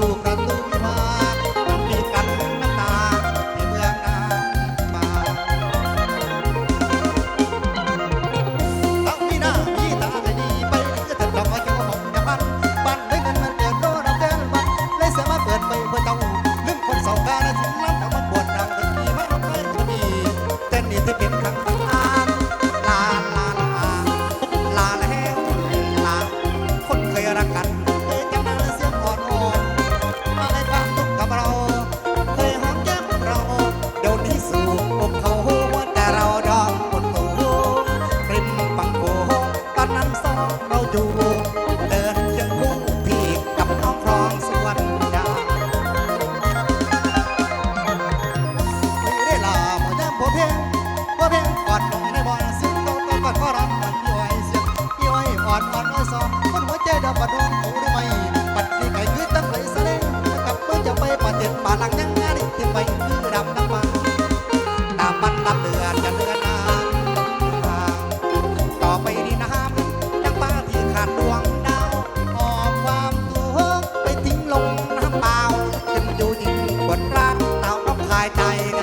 Pranto เดินจะคู่พี่กับน้องครองสวรรค์ดาได้ลาหอย่พอเพ่งพอเพ่งกอดลงในบ่อซึ่งโตโตกอดพ่อร้อนมันย้อยเสียย้อยอ่อนอ่อนน้อยคนหัวใจดำบัดดองเขาได้ไหมปัดนี่ไก่คือตั้งไหลเสลงกับเพื่อจะไปปัดเด็ดป่าหลังยังาต้องคายใจ